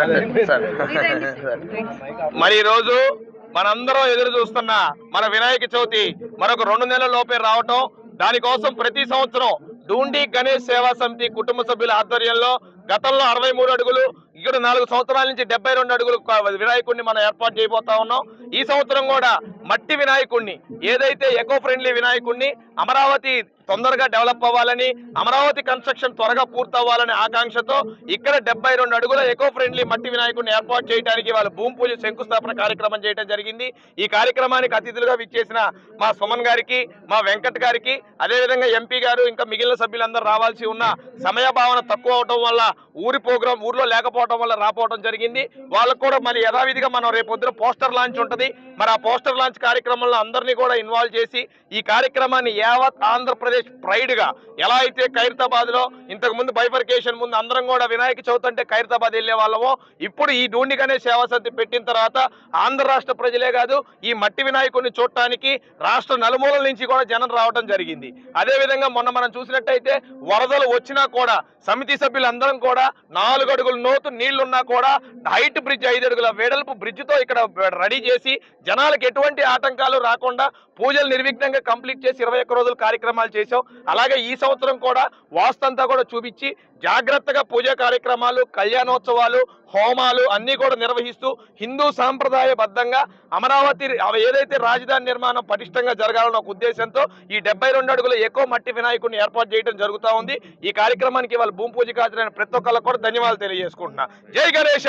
మరి ఈ రోజు మనందరం ఎదురు చూస్తున్న మన వినాయక చవితి మరొక రెండు నెలల లోపే రావటం దానికోసం ప్రతి సంవత్సరం డూండి గణేష్ సేవా సమితి కుటుంబ సభ్యుల ఆధ్వర్యంలో గతంలో అరవై మూడు అడుగులు ఇక్కడ నాలుగు సంవత్సరాల నుంచి డెబ్బై రెండు అడుగులు వినాయకుడిని మనం ఏర్పాటు చేయబోతా ఉన్నాం. ఈ సంవత్సరం కూడా మట్టి వినాయకుడిని ఏదైతే ఎకో ఫ్రెండ్లీ వినాయకుడిని అమరావతి తొందరగా డెవలప్ అవ్వాలని అమరావతి కన్స్ట్రక్షన్ త్వరగా పూర్తవ్వాలనే ఆకాంక్షతో ఇక్కడ డెబ్బై రెండు అడుగుల ఎకో ఫ్రెండ్లీ మట్టి వినాయకుడిని ఏర్పాటు చేయడానికి వాళ్ళ భూమి పూజ శంకుస్థాపన కార్యక్రమం చేయడం జరిగింది. ఈ కార్యక్రమానికి అతిథులుగా విచ్చేసిన మా సుమన్ గారికి మా వెంకట్ గారికి అదేవిధంగా ఎంపీ గారు ఇంకా మిగిలిన సభ్యులందరూ రావాల్సి ఉన్న సమయ భావన తక్కువ అవడం వల్ల ఊరి ప్రోగ్రాం ఊర్లో లేకపోవడం వల్ల రాపోవడం జరిగింది. వాళ్ళకు కూడా మరి యథావిధిగా మనం రేపు పొద్దున పోస్టర్ లాంచ్ ఉంటుంది. మరి ఆ పోస్టర్ లాంచ్ కార్యక్రమంలో అందరినీ కూడా ఇన్వాల్వ్ చేసి ఈ కార్యక్రమాన్ని యావత్ ఆంధ్రప్రదేశ్ ప్రైడ్గా ఎలా అయితే ఖైరతాబాద్లో ఇంతకు ముందు బైఫర్కేషన్ ముందు అందరం కూడా వినాయక చవితి అంటే ఖైరతాబాద్ వెళ్ళే వాళ్ళమో ఇప్పుడు ఈ డూండి గణేష్ సేవా పెట్టిన తర్వాత ఆంధ్ర రాష్ట్ర ప్రజలే కాదు ఈ మట్టి వినాయకుడిని చూడటానికి రాష్ట్ర నలుమూలల నుంచి కూడా జనం రావడం జరిగింది. అదే విధంగా మొన్న మనం చూసినట్టయితే వరదలు వచ్చినా కూడా సమితి సభ్యులందరం కూడా నాలుగు అడుగుల నోతు నీళ్ళున్నా కూడా హైట్ బ్రిడ్జ్ ఐదు అడుగుల వెడల్పు బ్రిడ్జ్తో ఇక్కడ రెడీ చేసి జనాలకు ఎటువంటి ఆటంకాలు రాకుండా పూజలు నిర్విఘ్నంగా కంప్లీట్ చేసి ఇరవై ఒక్క రోజులు కార్యక్రమాలు చేశాం అలాగే ఈ సంవత్సరం కూడా వాస్తంతా కూడా చూపించి జాగ్రత్తగా పూజా కార్యక్రమాలు కళ్యాణోత్సవాలు హోమాలు అన్నీ కూడా నిర్వహిస్తూ హిందూ సాంప్రదాయబద్ధంగా అమరావతి అవి ఏదైతే రాజధాని నిర్మాణం పటిష్టంగా జరగాలన్న ఒక ఉద్దేశంతో ఈ డెబ్బై రెండు అడుగుల ఎక్కువ మట్టి వినాయకుడిని ఏర్పాటు చేయడం జరుగుతూ ఉంది. ఈ కార్యక్రమానికి వాళ్ళ భూమి పూజ హాజరైన ప్రతి ఒక్కళ్ళకు కూడా ధన్యవాదాలు తెలియజేసుకుంటున్నా. జై గణేష!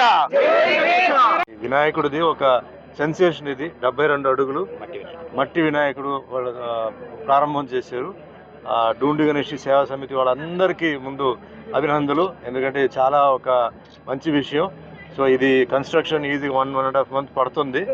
వినాయకుడిది ఒక సెన్సేషన్ ఇది. డెబ్బై రెండు అడుగులు. మట్టి వినాయకుడు. వాళ్ళు ప్రారంభం చేశారు. ఆ, డూండి గణేష్ సేవా సమితి వాళ్ళందరికీ ముందు అభినందనలు. ఎందుకంటే చాలా ఒక మంచి విషయం. సో ఇది construction easy one one and half month పడుతుంది.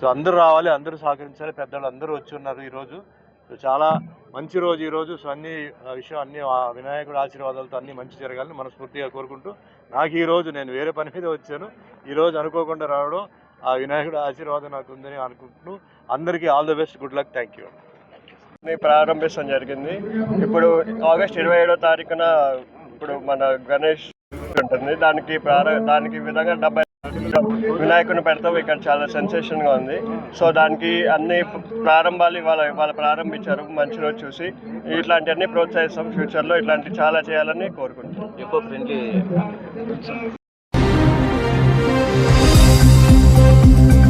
సో అందరూ రావాలి అందరూ సహకరించాలి. పెద్దవాళ్ళు అందరూ వచ్చి ఉన్నారు ఈరోజు సో చాలా మంచి రోజు ఈరోజు సో అన్ని విషయం అన్ని వినాయకుడి ఆశీర్వాదాలతో అన్ని మంచి జరగాలని మనస్ఫూర్తిగా కోరుకుంటూ నాకు ఈ రోజు నేను వేరే పని మీద వచ్చాను. ఈ రోజు అనుకోకుండా రావడం ఆ వినాయకుడి ఆశీర్వాదం నాకు ఉందని అనుకుంటూ అందరికీ all the best good luck thank you ప్రారంభించడం జరిగింది. ఇప్పుడు ఆగస్ట్ ఇరవై ఏడో తారీఖున ఇప్పుడు మన గణేష్ ఉంటుంది. దానికి ప్రార దానికి విధంగా డెబ్బై వినాయకుని పెడతాం. ఇక్కడ చాలా సెన్సేషన్గా ఉంది. సో దానికి అన్ని ప్రారంభాలు ఇవాళ ఇవాళ ప్రారంభించారు. మంచి రోజు చూసి ఇట్లాంటివన్నీ ప్రోత్సహిస్తాం. ఫ్యూచర్లో ఇట్లాంటి చాలా చేయాలని కోరుకుంటున్నాం. ఎక్కువ ఫ్రెండ్లీ Thank you.